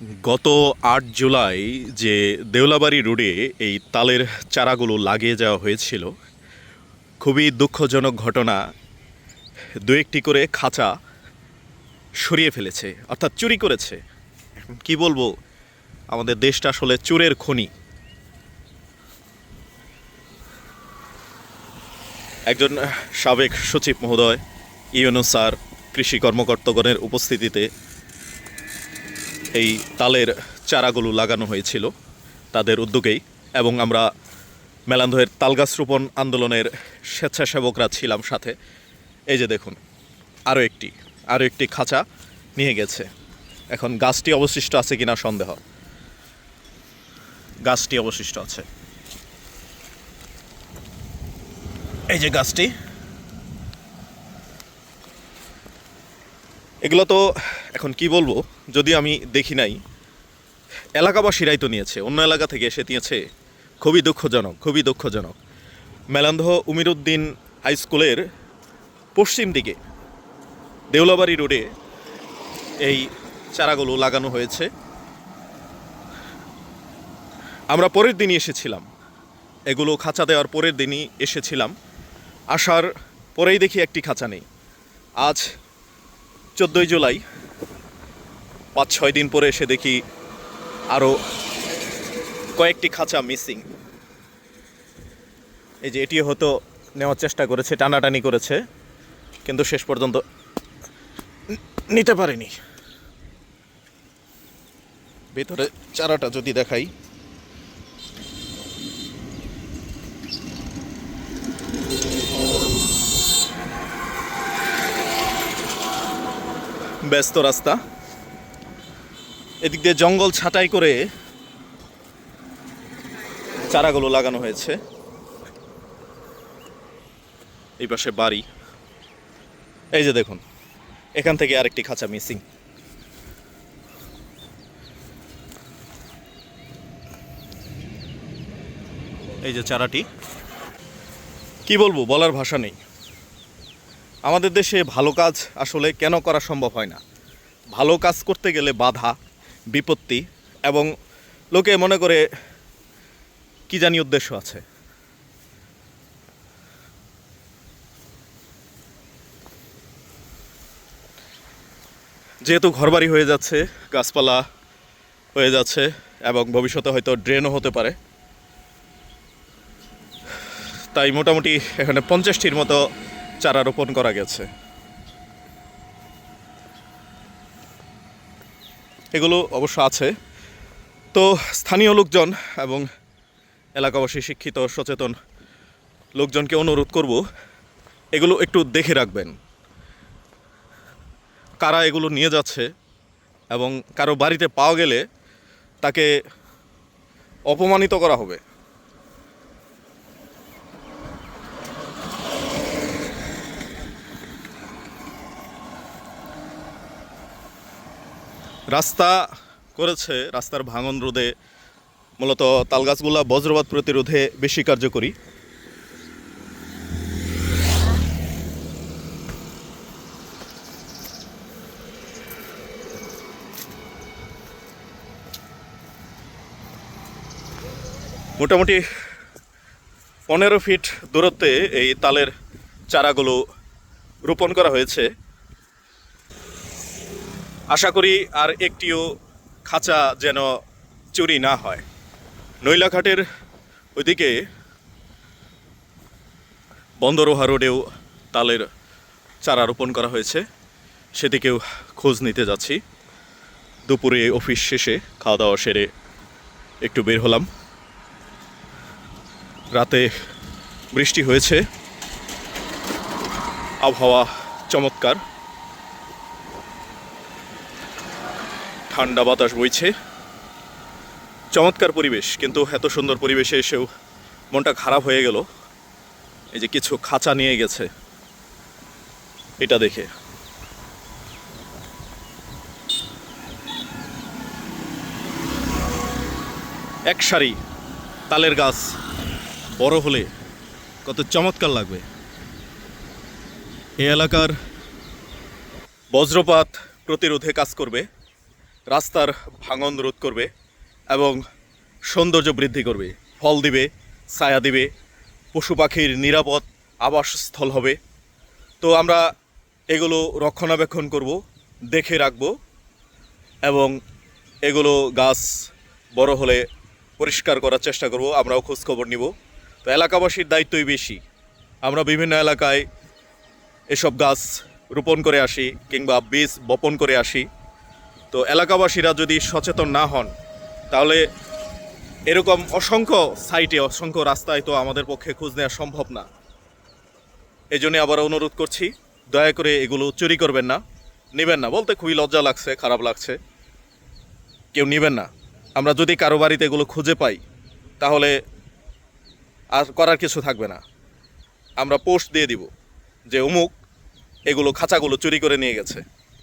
গত আট জুলাই যে দেউলাবাড়ি রোডে এই তালের চারাগুলো লাগিয়ে যাওয়া হয়েছিল, খুবই দুঃখজনক ঘটনা। দু একটি করে খাঁচা সরিয়ে ফেলেছে, অর্থাৎ চুরি করেছে। কি বলব, আমাদের দেশটা আসলে চোরের খনি। একজন সাবেক সচিব মহোদয় ইউনো স্যার, কৃষি কর্মকর্তাগণের উপস্থিতিতে এই তালের চারাগুলো লাগানো হয়েছিল তাদের উদ্যোগেই এবং আমরা মেলান্ধয়ের তালগাছ রোপণ আন্দোলনের স্বেচ্ছাসেবকরা ছিলাম সাথে। এই যে দেখুন আরও একটি আরও একটি খাঁচা নিয়ে গেছে। এখন গাছটি অবশিষ্ট আছে কিনা সন্দেহ। গাছটি অবশিষ্ট আছে। এই যে গাছটি এগুলো তো, এখন কি বলব, যদি আমি দেখি নাই, এলাকাবাসীরাই তো নিয়েছে, অন্য এলাকা থেকে এসে নিয়েছে, খুবই দুঃখজনক খুবই দুঃখজনক। মেলান্ধ উমিরুদ্দিন হাই স্কুলের পশ্চিম দিকে, দেউলাবাড়ি রোডে এই চারাগুলো লাগানো হয়েছে। আমরা পরের দিনই এসেছিলাম। এগুলো খাঁচা দেওয়ার পরের দিনই এসেছিলাম। আসার পরেই দেখি একটি খাঁচা নেই। আজ চোদ্দোই জুলাই, পাঁচ ছয় দিন পরে এসে দেখি আরও কয়েকটি খাঁচা মিসিং। এই যে এটিও হয়তো নেওয়ার চেষ্টা করেছে, টানাটানি করেছে, কিন্তু শেষ পর্যন্ত নিতে পারেনি। ভেতরে চারাটা যদি দেখাই। ব্যস্ত রাস্তা। এদিক দিয়ে জঙ্গল ছাঁটাই করে চারাগুলো লাগানো হয়েছে। এই পাশে বাড়ি। এই যে দেখুন, এখান থেকে আরেকটি খাঁচা মিসিং। এই যে চারাটি। কি বলব, বলার ভাষা নেই। আমাদের দেশে ভালো কাজ আসলে কেন করা সম্ভব হয় না? ভালো কাজ করতে গেলে বাধা, বিপত্তি এবং লোকে মনে করে কি জানি উদ্দেশ্য আছে। যেহেতু ঘরবাড়ি হয়ে যাচ্ছে, গাছপালা হয়ে যাচ্ছে এবং ভবিষ্যতে হয়তো ড্রেনও হতে পারে। তাই মোটামুটি এখানে পঞ্চাশটির মতো চারা রোপণ করা গেছে। এগুলো অবশ্য আছে। তো স্থানীয় লোকজন এবং এলাকাবাসী, শিক্ষিত, সচেতন লোকজনকে অনুরোধ করব, এগুলো একটু দেখে রাখবেন। কারা এগুলো নিয়ে যাচ্ছে এবং কারও বাড়িতে পাওয়া গেলে তাকে অপমানিত করা হবে। রাস্তা করেছে, রাস্তার ভাঙন রোধে মূলত তালগাছগুলা বজ্রপাত প্রতিরোধে বেশি কার্যকরী। মোটামুটি পনেরো ফিট দূরত্বে এই তালের চারাগুলো রোপণ করা হয়েছে। আশা করি আর একটিও খাঁচা যেন চুরি না হয়। নৈলাঘাটের ওইদিকে বন্দরোহা রোডেও তালের চারা রোপণ করা হয়েছে। সেদিকেও খোঁজ নিতে যাচ্ছি। দুপুরে অফিস শেষে খাওয়া দাওয়া সেরে একটু বের হলাম। রাতে বৃষ্টি হয়েছে। আবহাওয়া চমৎকার। ঠান্ডা বাতাস বইছে। চমৎকার পরিবেশ, কিন্তু এত সুন্দর পরিবেশে এসেও মনটা খারাপ হয়ে গেল। এই যে কিছু খাঁচা নিয়ে গেছে, এটা দেখে। এক সারি তালের গাছ, বড় হলে কত চমৎকার লাগবে। এই এলাকার বজ্রপাত প্রতিরোধে কাজ করবে। রাস্তার ভাঙন রোধ করবে এবং সৌন্দর্য বৃদ্ধি করবে। ফল দিবে, ছায়া দিবে, পশু পাখির নিরাপদ আবাসস্থল হবে। তো আমরা এগুলো রক্ষণাবেক্ষণ করব, দেখে রাখব এবং এগুলো গাছ বড় হলে পরিষ্কার করার চেষ্টা করব, আমরাও খোঁজখবর নিব। তো এলাকাবাসীর দায়িত্বই বেশি। আমরা বিভিন্ন এলাকায় এসব গাছ রোপণ করে আসি কিংবা বীজ বপন করে আসি। তো এলাকাবাসীরা যদি সচেতন না হন, তাহলে এরকম অসংখ্য সাইটে অসংখ্য রাস্তায় তো আমাদের পক্ষে খোঁজ নেওয়া সম্ভব না। এই জন্য আবার অনুরোধ করছি, দয়া করে এগুলো চুরি করবেন না। নেবেন না, বলতে খুবই লজ্জা লাগছে, খারাপ লাগছে। কেউ নেবেন না। আমরা যদি কারও বাড়িতে এগুলো খুঁজে পাই, তাহলে আর করার কিছু থাকবে না। আমরা পোস্ট দিয়ে দিব যে অমুক এগুলো খাঁচাগুলো চুরি করে নিয়ে গেছে।